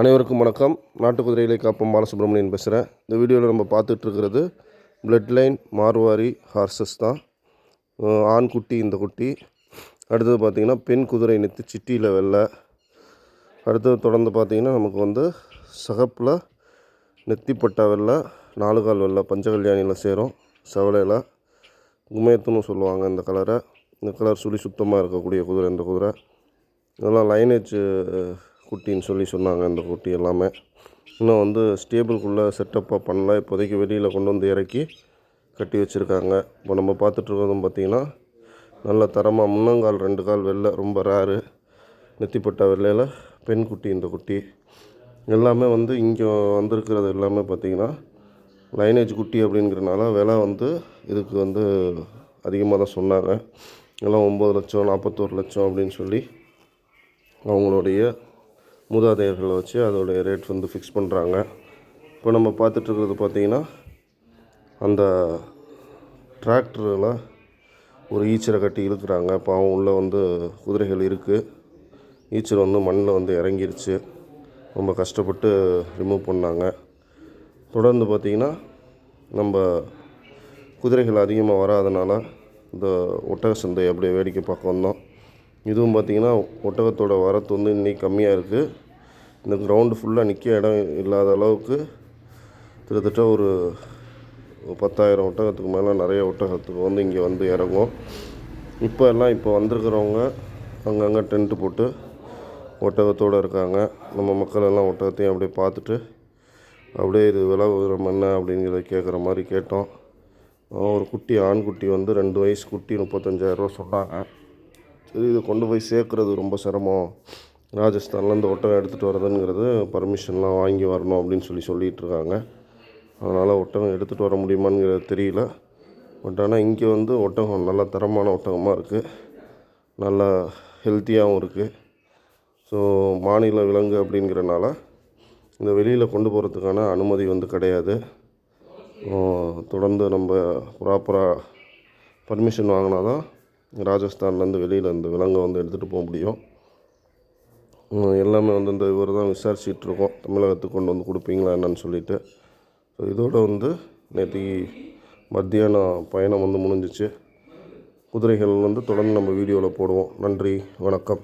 அனைவருக்கும் வணக்கம். நாட்டு குதிரைகளை காப்போம் பாலசுப்ரமணியன் பேசுகிறேன் இந்த வீடியோவில் நம்ம பார்த்துட்டு இருக்கிறது பிளட் லைன் மார்வாரி ஹார்சஸ் தான். ஆண் குட்டி இந்த குட்டி. அடுத்தது பார்த்திங்கன்னா பெண் குதிரை நித்து சிட்டியில் வெள்ளை. அடுத்தது தொடர்ந்து பார்த்திங்கன்னா நமக்கு வந்து சகப்பில் நெத்திப்பட்டா வெள்ளை நாலு கால் வெள்ளை பஞ்சகல்யாணியில் சேரும். செவலையில் குமேத்துன்னு சொல்லுவாங்க இந்த கலரை இந்த கலர் சுழி சுத்தமாக இருக்கக்கூடிய குதிரை இந்த குதிரை. இதெல்லாம் லைனேஜ் குட்டின்னு சொல்லி சொன்னாங்க இந்த குட்டி எல்லாமே. இன்னும் வந்து ஸ்டேபிள்குள்ளே செட்டப்பாக பண்ணல. இப்போதைக்கு வெளியில் கொண்டு வந்து இறக்கி கட்டி வச்சுருக்காங்க. இப்போ நம்ம பார்த்துட்ருக்கிறதும் பார்த்திங்கன்னா நல்ல தரமாக முன்னங்கால் ரெண்டு கால் வெள்ளை ரொம்ப ரேரு நெத்திப்பட்ட வெள்ளையில் பெண் குட்டி இந்த குட்டி. எல்லாமே வந்து இங்கே வந்திருக்கிறது எல்லாமே பார்த்திங்கன்னா லைனேஜ் குட்டி அப்படிங்கிறனால விலை வந்து இதுக்கு வந்து அதிகமாக தான் சொன்னாங்க. எல்லாம் ஒம்பது லட்சம் நாற்பத்தோரு லட்சம் அப்படின்னு சொல்லி அவங்களுடைய மூதாதையர்களை வச்சு அதோடைய ரேட் வந்து ஃபிக்ஸ் பண்ணுறாங்க இப்போ நம்ம பார்த்துட்ருக்கிறது பார்த்திங்கன்னா அந்த டிராக்டரில் ஒரு ஈச்சரை கட்டி இழுக்கிறாங்க. பாவம் உள்ளே வந்து குதிரைகள் இருக்குது ஈச்சர் வந்து மண்ணில் வந்து இறங்கிருச்சு. ரொம்ப கஷ்டப்பட்டு ரிமூவ் பண்ணாங்க. தொடர்ந்து பார்த்திங்கன்னா நம்ம குதிரைகள் அதிகமாக வராதனால இந்த ஒட்டக சந்தை அப்படியே வேடிக்கை பார்க்க வந்தோம். இதுவும் பார்த்திங்கன்னா ஒட்டகத்தோட வரத்து வந்து இன்னைக்கு கம்மியாக இருக்குது இந்த கிரவுண்டு ஃபுல்லாக நிற்க இடம் இல்லாத அளவுக்கு கிட்டத்தட்ட ஒரு பத்தாயிரம் ஒட்டகத்துக்கு மேலே நிறைய ஒட்டகத்துக்கு வந்து இங்கே வந்து இறங்கும் இப்போ எல்லாம் இப்போ வந்திருக்கிறவங்க அங்கங்கே டென்ட்டு போட்டு ஒட்டகத்தோடு இருக்காங்க. நம்ம மக்கள் எல்லாம் ஒட்டகத்தையும் அப்படியே பார்த்துட்டு அப்படியே இது விலை விவரம் என்ன அப்படிங்கிறத கேட்குற மாதிரி கேட்டோம். ஒரு குட்டி ஆண் குட்டி வந்து ரெண்டு வயசு குட்டி முப்பத்தஞ்சாயிரரூவா சொன்னாங்க. இதை கொண்டு போய் சேர்க்குறது ரொம்ப சிரமம். ராஜஸ்தான்லேருந்து ஒட்டகம் எடுத்துகிட்டு வரதுங்கிறது பர்மிஷன்லாம் வாங்கி வரணும் அப்படின்னு சொல்லி சொல்லிகிட்டு இருக்காங்க. அதனால் ஒட்டகம் எடுத்துகிட்டு வர முடியுமாங்கிறது தெரியல. பட் ஆனால் இங்கே வந்து ஒட்டகம் நல்ல தரமான ஒட்டகமாக இருக்குது நல்லா ஹெல்த்தியாகவும் இருக்குது ஸோ மாநில விலங்கு அப்படிங்கிறனால இந்த வெளியில் கொண்டு போகிறதுக்கான அனுமதி வந்து கிடையாது. தொடர்ந்து நம்ம ப்ராப்பராக பர்மிஷன் வாங்கினா தான் ராஜஸ்தான்லேருந்து வெளியில் இந்த விலங்கை வந்து எடுத்துகிட்டு போக முடியும். எல்லாமே வந்து இந்த இவர் தான் விசாரிச்சிட்ருக்கோம். தமிழகத்துக்கு கொண்டு வந்து கொடுப்பீங்களா என்னன்னு சொல்லிட்டு. ஸோ இதோடு வந்து நேற்றுக்கு மத்தியானம் பயணம் வந்து முடிஞ்சிச்சு. குதிரைகள் வந்து தொடர்ந்து நம்ம வீடியோவில் போடுவோம். நன்றி வணக்கம்.